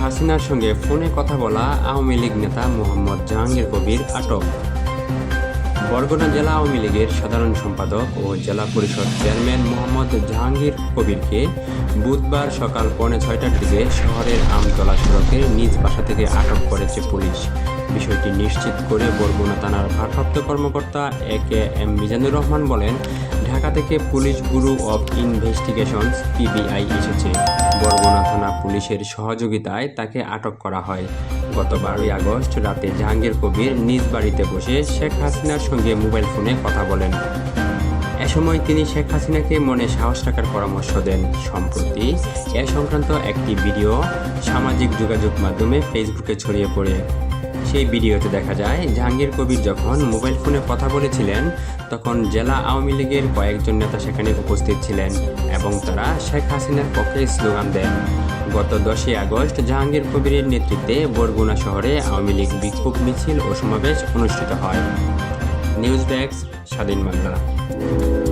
হাসিনার সঙ্গে ফোনে কথা বলা আওয়ামী লীগ নেতা মোহাম্মদ জাহাঙ্গীর কবির আটক। বরগুনা জেলা আওয়ামী লীগের সাধারণ সম্পাদক ও জেলা পরিষদ চেয়ারম্যান মোহাম্মদ জাহাঙ্গীর কবিরকে বুধবার সকাল পৌনে ছয়টার দিকে শহরের আমতলা সড়কে নিজ বাসা থেকে আটক করেছে পুলিশ। বিষয়টি নিশ্চিত করে বরগুনা থানার ভারপ্রাপ্ত কর্মকর্তা A K M Mizanur Rahman বলেন, ঢাকা থেকে police bureau of investigations PBI এসেছে। বরগুনা থানা পুলিশের সহযোগিতায় তাকে আটক করা হয়। গত বারোই আগস্ট রাতে জাহাঙ্গীর কবির নিজ বাড়িতে বসে শেখ হাসিনার সঙ্গে মোবাইল ফোনে কথা বলেন। এ সময় তিনি শেখ হাসিনাকে মনে সাহস রাখার পরামর্শ দেন। সম্প্রতি এ সংক্রান্ত একটি ভিডিও সামাজিক যোগাযোগ মাধ্যমে ফেসবুকে ছড়িয়ে পড়ে। সেই ভিডিওতে দেখা যায়, জাহাঙ্গীর কবির যখন মোবাইল ফোনে কথা বলেছিলেন, তখন জেলা আওয়ামী লীগের কয়েকজন নেতা সেখানে উপস্থিত ছিলেন এবং তারা শেখ হাসিনার পক্ষে স্লোগান দেন। গত দশই আগস্ট জাহাঙ্গীর কবিরের নেতৃত্বে বরগুনা শহরে আওয়ামী লীগ বিক্ষোভ মিছিল ও সমাবেশ অনুষ্ঠিত হয়। নিউজ ডেস্ক, স্বাধীন বাংলা।